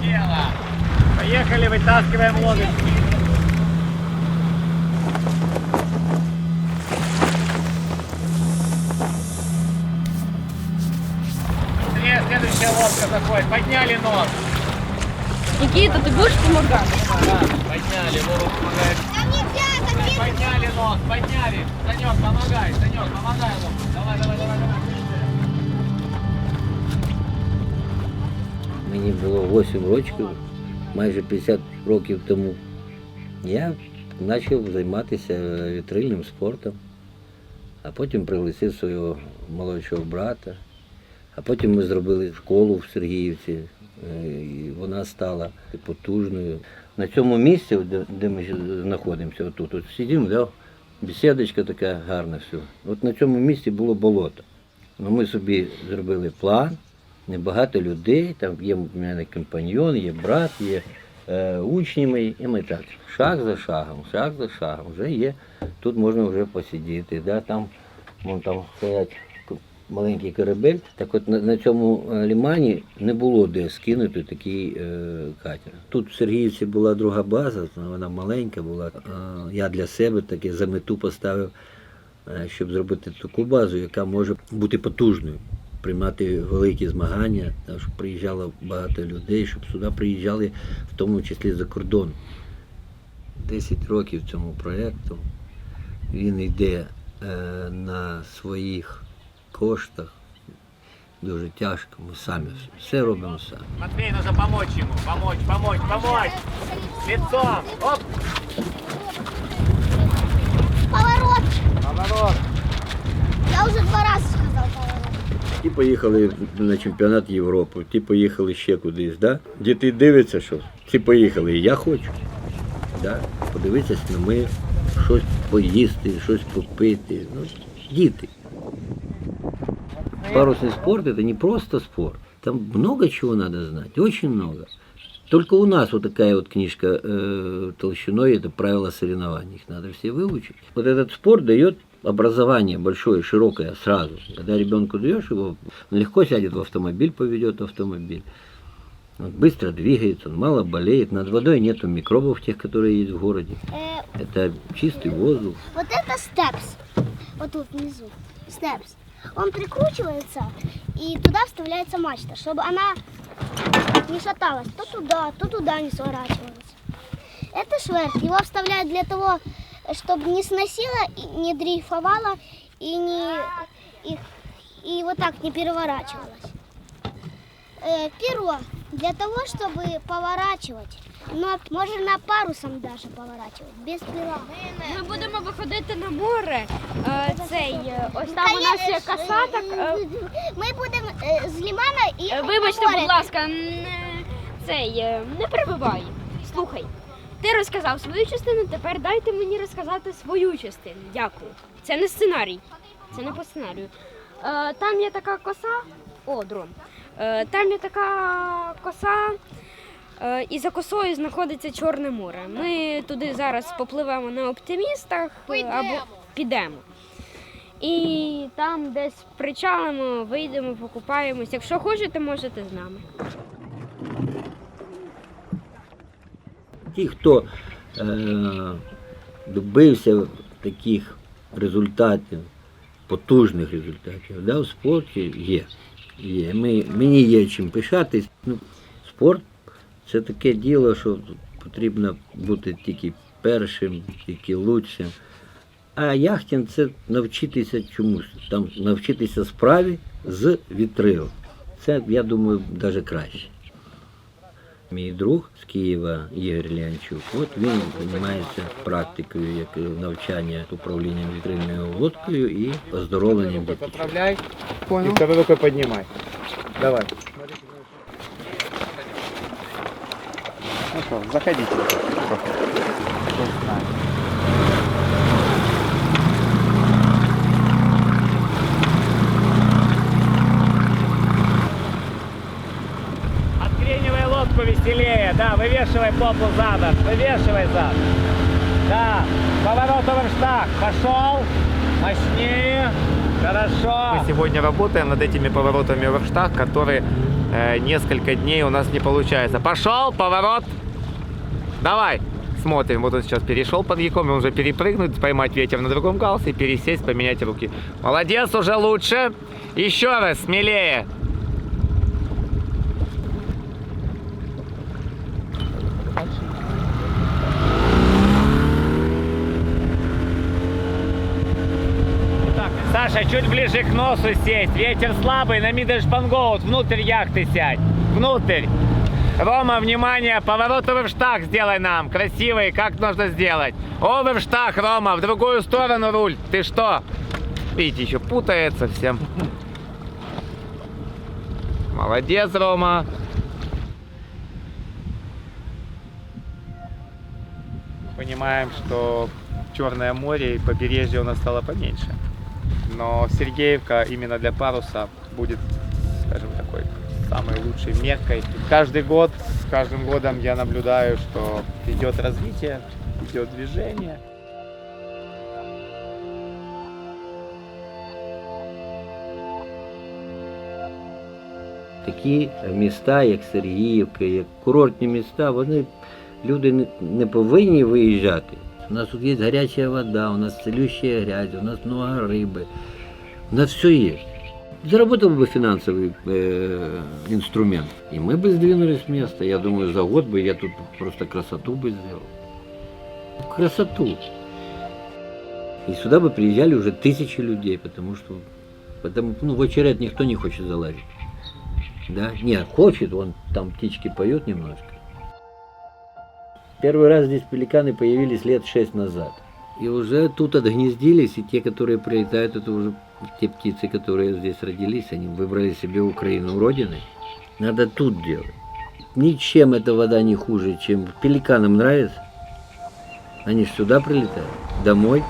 дело. Поехали, вытаскиваем лодочки. Быстрее следующая лодка заходит. Подняли нос. Никита, ты будешь помогать? Да, подняли, Вова помогает. Подняли нос, подняли. Санек, помогай, Санек, помогай. Вова. Давай, давай, давай, Мені було 8 років, майже 50 років тому. Я почав займатися вітрильним спортом, а потім пригласив свого молодшого брата. А потім ми зробили школу в Сергіївці, е, і вона стала потужною. На цьому місці, де, ми знаходимося, отут, от сидимо, да, бесідочка така гарна, все. От на цьому місці було болото. Ну, ми собі зробили план, небагато людей, там є в мене компаньйон, є брат, є е, учні мої, і ми так, шаг за шагом, шаг за шагом, вже є, тут можна вже посидіти, да, там, вон там стоять маленький корабель. Так от на, на цьому е, лімані не було де скинути такий е, катер. Тут в Сергіївці була друга база, вона маленька була. Е, я для себе таки за мету поставив е, щоб зробити таку базу, яка може бути потужною, приймати великі змагання, щоб приїжджало багато людей, щоб сюди приїжджали, в тому числі за кордон. 10 років цьому проєкту. Він йде е, на своїх коштах. Дуже тяжко, ми самі все робимо самі. Матвей, нужно помочь ему. Помочь, помочь, помочь. Лицом. Оп. Поворот. Поворот. Я уже два поворот. Ті поїхали на чемпіонат Європи, ті поїхали ще кудись. Да? Діти дивляться, що ті поїхали, і я хочу. Да? Подивитися на мир, щось поїсти, щось попити. Ну, діти. Парусный спорт это не просто спорт. Там много чего надо знать, очень много. Только у нас вот такая вот книжка э, толщиной, это правила соревнований, их надо все выучить. Вот этот спорт дает образование большое, широкое сразу. Когда ребенку даешь его, он легко сядет в автомобиль, поведет автомобиль. Он быстро двигается, он мало болеет. Над водой нету микробов тех, которые есть в городе. Э, Это чистый воздух. вот это степс. Вот тут внизу. Степс. Он прикручивается и туда вставляется мачта, чтобы она не шаталась то туда, то туда не сворачивалась. Это шверк. Его вставляют для того, чтобы не сносило, и не дрейфовало и не и, и вот так не переворачивалось. Э, перо для того, чтобы поворачивать. Но можно парусом даже поворачивать, без пера. Ми будемо виходити на море. Е, Цей е, ось там у нас є коса. Так, е, Ми будемо е, з лімана і е, вибачте, будь ласка, не, цей е, не перебивай. Слухай, ти розказав свою частину, тепер дайте мені розказати свою частину. Дякую. Це не сценарій. Це не по сценарію. Е, Там є така коса. О, дрон. Е, Там є така коса. е, І за косою знаходиться Чорне море. Ми туди зараз попливемо на оптимістах е, або підемо. І там десь причалимо, вийдемо, покупаємось. Якщо хочете, можете з нами. Ті, хто е, добився таких результатів, потужних результатів, да, в спорті є. є. Ми, мені є чим пишатись. Ну, спорт це таке діло, що потрібно бути тільки першим, тільки лучшим. А яхтинг це навчитися чомусь, там навчитися справі з вітрил. Це, я думаю, навіть краще. Мій друг з Києва Ігор Лянчук, от він займається практикою як навчання управління вітрильною лодкою і оздоровленням дітей. Поправляй. Понял. И тебе рукою піднімай. Давай. Ну что, заходите. Вывешивай попу задом, вывешивай зад. Да, поворот оверштаг, пошел, мощнее, хорошо. Мы сегодня работаем над этими поворотами оверштаг, которые э, несколько дней у нас не получается. Пошел, поворот. Давай. Смотрим, вот он сейчас перешел под яком, он уже перепрыгнуть, поймать ветер на другом галсе, пересесть, поменять руки. Молодец, уже лучше. Еще раз, смелее. Саша, чуть ближе к носу сесть. Ветер слабый, на мидельшпангоут. Внутрь яхты сядь. Внутрь. Рома, внимание, поворот оверштаг сделай нам. Красивый, как нужно сделать. Оверштаг, Рома, в другую сторону руль. Ты что? Видите, еще путается всем. Молодец, Рома. Понимаем, что Черное море и побережье у нас стало поменьше. Но Сергеевка именно для паруса будет, скажем, такой самой лучшей меркой. Каждый год, с каждым годом я наблюдаю, что идет развитие, идет движение. Такі міста, як Сергіївка, як курортні міста, вони люди не, повинні виїжджати. У нас тут є гаряча вода, у нас цілющая грязь, у нас много риби, у нас все є. Заработал бы финансовый э, инструмент, и мы бы сдвинулись с места. Я думаю, за год бы я тут просто красоту бы сделал. Красоту. И сюда бы приезжали уже тысячи людей, потому что потому, ну, в очеред никто не хочет залазить. Да? Нет, хочет, он там птички поют немножко. Первый раз здесь пеликаны появились лет шесть назад. И уже тут отгнездились, и те, которые прилетают, это уже те птицы, которые здесь родились, они выбрали себе Украину родиной. Надо тут делать. Ничем эта вода не хуже, чем пеликанам нравится. Они ж сюда прилетают, домой.